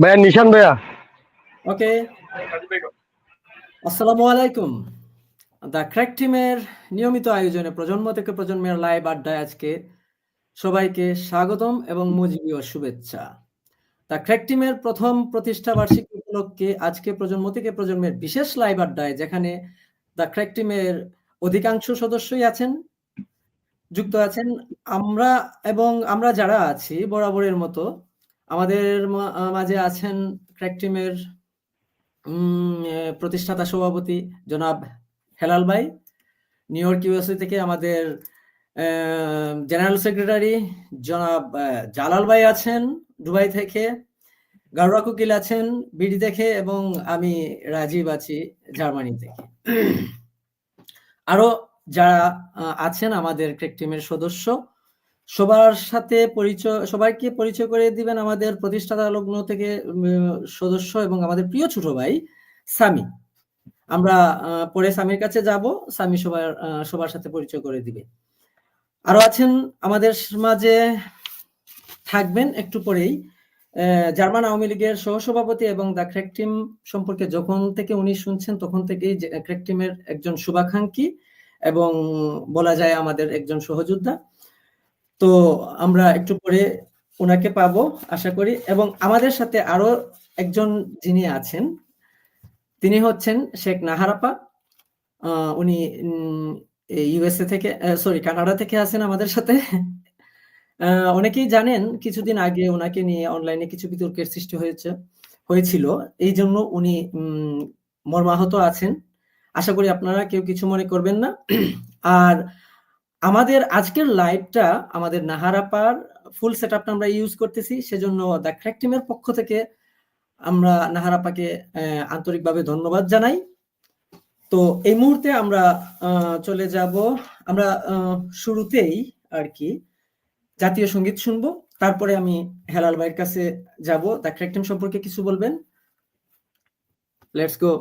ভাইয়া, নিশান ভাইয়া। ওকে আসসালামু আলাইকুম। দ্য ক্র্যাক টিমের নিয়মিত আয়োজনে প্রজন্ম থেকে প্রজন্মের লাইভ আড্ডায় আজকে সবাইকে স্বাগতম এবং মুজিবীয় শুভেচ্ছা। দ্য ক্র্যাক টিমের প্রথম প্রতিষ্ঠা বার্ষিকী উপলক্ষে আজকে প্রজন্ম থেকে প্রজন্মের বিশেষ লাইভ আড্ডায়, যেখানে দ্য ক্র্যাক টিমের অধিকাংশ সদস্যই আছেন, যুক্ত আছেন। আমরা এবং আমরা যারা আছি, বরাবরের মতো আমাদের মাঝে আছেন ক্র্যাক টিমের প্রতিষ্ঠাতা সভাপতি জনাব হেলাল ভাই নিউ ইয়র্ক ইউএসএ থেকে আমাদের জেনারেল সেক্রেটারি জনাব জালাল ভাই আছেন দুবাই থেকে, গারুয়া কুকিল আছেন বিডি থেকে এবং আমি রাজীব আছি জার্মানি থেকে। আরও যারা আছেন আমাদের ক্রেক টিমের সদস্য সবার সাথে পরিচয়, সবাইকে পরিচয় করে দিবেন আমাদের প্রতিষ্ঠাতা লগ্ন থেকে সদস্য এবং আমাদের প্রিয় ছোট ভাই সামি। আমরা পরে সামির কাছে যাব, সামি সবার সবার সাথে পরিচয় করে দিবে। আরও আছেন আমাদের মাঝে থাকবেন একটু পরেই জার্মান আওয়ামী লীগের সহসভাপতি এবং দ্য ক্র্যাক টিম সম্পর্কে যখন থেকে উনি শুনছেন তখন থেকেই যে, ক্র্যাক টিমের একজন শুভাকাঙ্ক্ষী এবং বলা যায় আমাদের একজন সহযোদ্ধা। তো আমরা একটু পরে ওনাকে পাবো, আশা করি। এবং আমাদের সাথে আরও একজন যিনি আছেন, তিনি হচ্ছেন শেখ নাহারাপা। উনি ইউএসএ থেকে সরি, কানাডা থেকে আছেন আমাদের সাথে। অনেকেই জানেন, কিছুদিন আগে ওনাকে নিয়ে অনলাইনে কিছু বিতর্কের সৃষ্টি হয়েছে, হয়েছিল। এই জন্য উনি মর্মাহত আছেন। আশা করি আপনারা কেউ কিছু মনে করবেন না। আর আমাদের আজকের লাইভটা আমাদের নাহারাপার ফুল সেট আপটা আমরা ইউজ করতেছি। সেজন্য দ্য ক্র্যাক টিমের পক্ষ থেকে আমরা নাহারাপাকে আন্তরিকভাবে ধন্যবাদ জানাই। তো এই মুহূর্তে আমরা চলে যাব। আমরা শুরুতেই আর কি জাতীয় সংগীত শুনব। তারপরে আমি হেলাল ভাইয়ের কাছে যাব। দ্য ক্র্যাক টিম সম্পর্কে কিছু বলবেন? Let's go